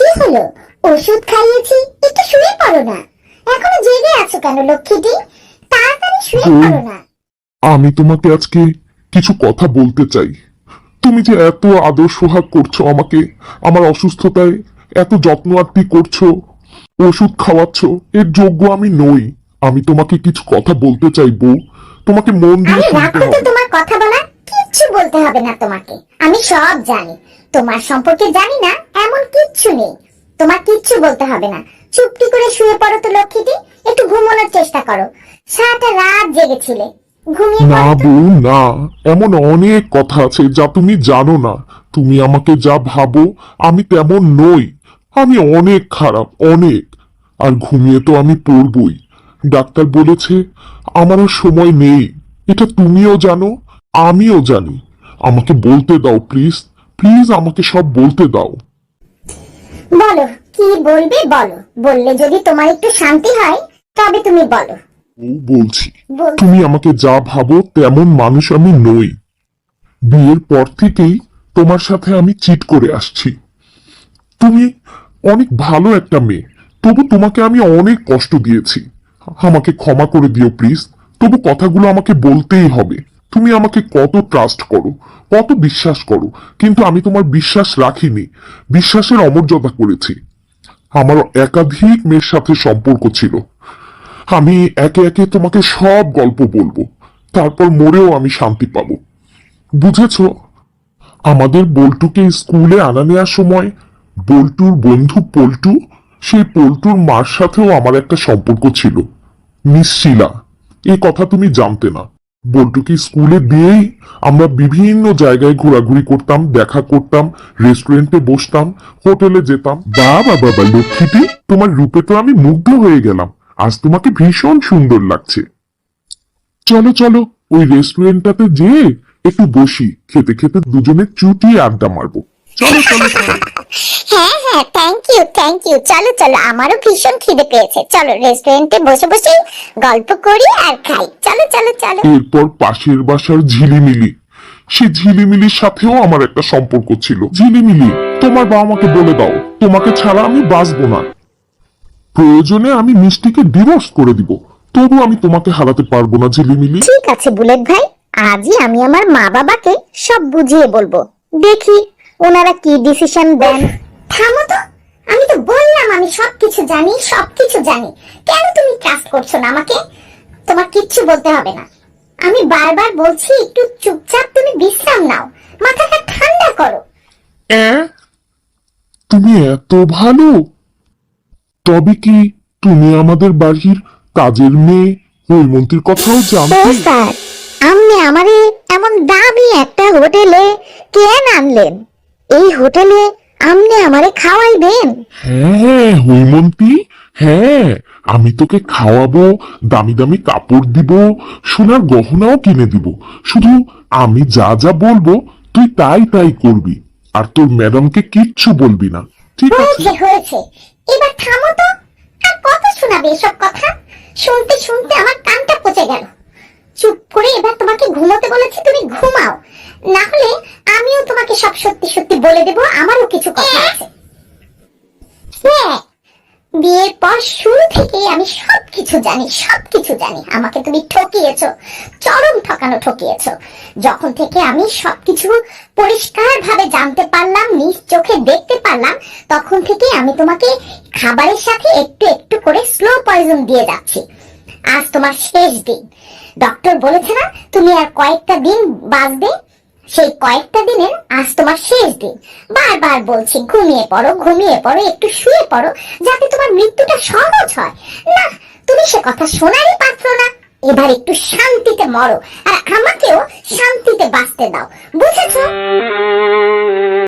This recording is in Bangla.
কি হলো? ওষুধ খাইয়েছি একটু শুয়ে পড়ো না। এখনও জেগে আছো কেন লক্ষ্মীটি? তাড়াতাড়ি শুয়ে পড়ো না। আমি তোমাকে আজকে কিছু কথা বলতে চাই। তুমি যে এত আদর সোহাগ করছ আমাকে আমার অসুস্থতায় এত যত্ন আত্মি করছ ওষুধ খাওয়াচ্ছ এর যোগ্য আমি নই। আমি তোমাকে কিছু কথা বলতে চাই বউ। তোমাকে মন দিয়ে আরে শুনতে হবে। তোমার কথা বলা কিচ্ছু বলতে হবে না তোমাকে। আমি সব জানি। তোমার সম্পর্কে জানি না এমন কিচ্ছু নেই। তোমার কিচ্ছু বলতে হবে না। চুপটি করে শুয়ে পড়ো তো লক্ষ্মীটি একটু ঘুমানোর চেষ্টা করো। সারাটা রাত জেগেছিলে। না বউ না। এমন অনেক কথা আছে যা তুমি জানো না। তুমি আমাকে যা ভাবো আমি তেমন নই। আমি অনেক খারাপ অনেক। আর ঘুমিয়ে তো আমি পড়বই। ডাক্তার বলেছে আমারও সময় নেই। এটা তুমিও জানো আমিও জানি। আমাকে বলতে দাও প্লিজ। প্লিজ আমাকে সব বলতে দাও। বলো কি বলবে বলো। বললে যদি তোমার একটু শান্তি হয় তবে তুমি বলো। বউ বলছি। বল। তুমি আমাকে যা ভাবো তেমন মানুষ আমি নই। বিয়ের পর থেকেই তোমার সাথে আমি চিট করে আসছি। তুমি অনেক ভালো একটা মেয়ে। তবু তোমাকে আমি অনেক কষ্ট দিয়েছি। আমাকে ক্ষমা করে দিও প্লিজ। তবু কথাগুলো আমাকে বলতেই হবে। তুমি আমাকে কত ট্রাস্ট করো, কত বিশ্বাস করো, কিন্তু আমি তোমার বিশ্বাস রাখিনি, বিশ্বাসের অমর্যাদা করেছি। আমার একাধিক মেয়ের সাথে সম্পর্ক ছিল। আমি একে একে তোমাকে সব গল্প বলব, তারপর মরেও আমি শান্তি পাবো। বুঝেছ? আমাদের বল্টুকে স্কুলে আনা নেওয়ার সময় বল্টুর বন্ধু পল্টু, সেই পল্টুর মার সাথেও আমার একটা সম্পর্ক ছিল। মিস শিলা এই কথা তুমি জানতে না। বল্টুকে স্কুলে দিয়েই আমরা বিভিন্ন জায়গায় ঘোরাঘুরি করতাম, দেখা করতাম রেস্টুরেন্টে বসতাম হোটেলে যেতাম। বাবা বাবা লক্ষ্মীটি, তোমার রূপে তো আমি মুগ্ধ হয়ে গেলাম। আজ তোমাকে ভীষণ সুন্দর লাগছে। চলো চলো, ওই রেস্টুরেন্টটাতে যেয়ে একটু বসি। খেতে খেতে দুজনে চুটিয়ে আড্ডা মারবো। চলো চলো চলো। হ্যাঁ হ্যাঁ থ্যাংক ইউ থ্যাংক ইউ চলো চলো আমারও ভীষণ খিদে পেয়েছে। চলো রেস্টুরেন্টে বসে বসে গল্প করি আর খাই। চলো চলো চলো। এরপর পাশের বাসার ঝিলিমিলি। সে ঝিলিমিলির সাথেও আমার একটা সম্পর্ক ছিল। ঝিলিমিলি তোমার বাবা আমাকে বলে দাও তোমাকে ছাড়া আমি বাঁচবো না। প্রয়োজনে আমি মিষ্টিকে ডিভোর্স করে দিব। তবু আমি তোমাকে হারাতে পারব না ঝিলিমিলি। ঠিক আছে বুলেট ভাই। আজই আমি আমার মা বাবাকে সব বুঝিয়ে বলব। দেখি ওনারা কি ডিসিশন দেন? থামো তো। আমি তো বললাম আমি সবকিছু জানি সবকিছু জানি। কেন তুমি ট্রাস্ট করছ না আমাকে? তোমার কিচ্ছু বলতে হবে না। আমি বারবার বলছি একটু চুপচাপ তুমি বিশ্রাম নাও। মাথাটা ঠান্ডা করো? তুমি এত ভালো। তবে কি তুমি আমাদের বাড়ির কাজের মেয়ে? হৈমন্তীর কথাও জানতে? স্যার আপনি আমারে এমন দামি একটা হোটেলে কেন আনলেন এই হোটেলে আপনি আমারে খাওয়াইবেন? হ্যাঁ হৈমন্তী হ্যাঁ আমি তোকে খাওয়াবো দামি দামি কাপড় দিব সোনার গহনাও কিনে দিব। শুধু আমি যা যা বলব তুই তাই তাই করবি আর তোর ম্যাডামকে কিচ্ছু বলবি না। ঠিক আছে? হয়েছে হয়েছে। এবার থামো তো আর কত শোনাবে এসব কথা? শুনতে শুনতে আমার কানটা পচে গেল। চুপ করে এবার তোমাকে ঘুমোতে বলেছি তুমি ঘুমাও। না হলে আমিও তোমাকে সব সত্যি সত্যি বলে দেব আমারও কিছু কথা আছে। হ্যাঁ বিয়ের পর শুরু থেকে আমি সবকিছু জানি সবকিছু জানি। আমাকে তুমি ঠকিয়েছো চরম ঠকানো ঠকিয়েছো। যখন থেকে আমি সবকিছু পরিষ্কার ভাবে জানতে পারলাম নিজ চোখে দেখতে পারলাম তখন থেকে আমি তোমাকে খাবারের সাথে একটু একটু করে স্লো পয়জন দিয়ে যাচ্ছি। আজ তোমার শেষ দিন। ডক্টর বলেছে না তুমি আর কয়েকটা দিন বাঁচবে সেই কয়েকটা দিনের আজ তোমার শেষ দিন। বারবার বলছি, ঘুমিয়ে পড়ো ঘুমিয়ে পড়ো, একটু শুয়ে পড়ো, যাতে তোমার মৃত্যুটা সহজ হয়। না, তুমি সে কথা শোনারই পাত্র না। এবার একটু শান্তিতে মরো, আর আমাকেও শান্তিতে বাঁচতে দাও। বুঝেছ?